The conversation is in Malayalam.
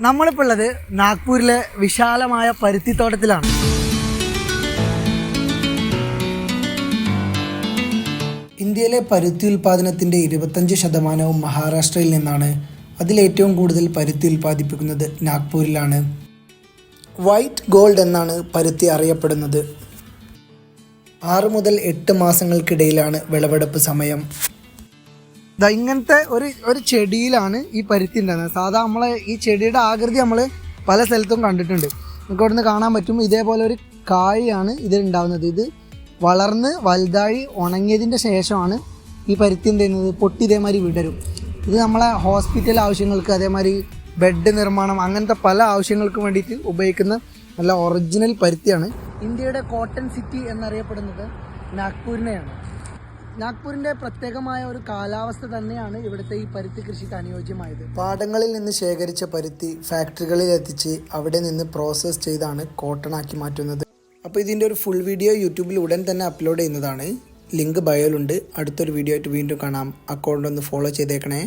നമ്മളിപ്പോൾ ഉള്ളത് നാഗ്പൂരിലെ വിശാലമായ പരുത്തിത്തോട്ടത്തിലാണ്. ഇന്ത്യയിലെ പരുത്തി ഉൽപാദനത്തിന്റെ ഇരുപത്തഞ്ച് ശതമാനവും മഹാരാഷ്ട്രയിൽ നിന്നാണ് അതിലേറ്റവും കൂടുതൽ പരുത്തി ഉൽപ്പാദിപ്പിക്കുന്നത് നാഗ്പൂരിലാണ്. വൈറ്റ് ഗോൾഡ് എന്നാണ് പരുത്തി അറിയപ്പെടുന്നത്. ആറ് മുതൽ എട്ട് മാസങ്ങൾക്കിടയിലാണ് വിളവെടുപ്പ് സമയം. ദാ ഇങ്ങനത്തെ ഒരു ഒരു ചെടിയിലാണ് ഈ പരുത്തി ഉണ്ടാകുന്നത്. സാധാ നമ്മളെ ഈ ചെടിയുടെ ആകൃതി നമ്മൾ പല സ്ഥലത്തും കണ്ടിട്ടുണ്ട്. നമുക്ക് ഇവിടുന്ന് കാണാൻ പറ്റും ഇതേപോലെ ഒരു കായാണ് ഇതിൽ ഉണ്ടാകുന്നത് ഇത് വളർന്ന് വലുതായി ഉണങ്ങിയതിന്റെ ശേഷമാണ് ഈ പരുത്തി എന്ത് ചെയ്യുന്നത്? പൊട്ടി ഇതേമാതിരി വിടരും. ഇത് നമ്മളെ ഹോസ്പിറ്റൽ ആവശ്യങ്ങൾക്ക് അതേമാതിരി ബെഡ് നിർമ്മാണം അങ്ങനത്തെ പല ആവശ്യങ്ങൾക്കും വേണ്ടിയിട്ട് ഉപയോഗിക്കുന്ന നല്ല ഒറിജിനൽ പരുത്തിയാണ്. ഇന്ത്യയുടെ കോട്ടൺ സിറ്റി എന്നറിയപ്പെടുന്നത് നാഗ്പൂരിനെയാണ്. നാഗ്പൂരിന്റെ പ്രത്യേകമായ ഒരു കാലാവസ്ഥ തന്നെയാണ് ഇവിടുത്തെ ഈ പരുത്തി കൃഷിക്ക് അനുയോജ്യമായത് പാടങ്ങളിൽ നിന്ന് ശേഖരിച്ച പരുത്തി ഫാക്ടറികളിൽ എത്തിച്ച് അവിടെ നിന്ന് പ്രോസസ്സ് ചെയ്താണ് കോട്ടൺ ആക്കി മാറ്റുന്നത്. അപ്പോൾ ഇതിന്റെ ഒരു ഫുൾ വീഡിയോ യൂട്യൂബിൽ ഉടൻ തന്നെ അപ്ലോഡ് ചെയ്യുന്നതാണ്. ലിങ്ക് ബയോയിലുണ്ട് അടുത്തൊരു വീഡിയോ ആയിട്ട് വീണ്ടും കാണാം. അക്കൗണ്ട് ഒന്ന് ഫോളോ ചെയ്തേക്കണേ.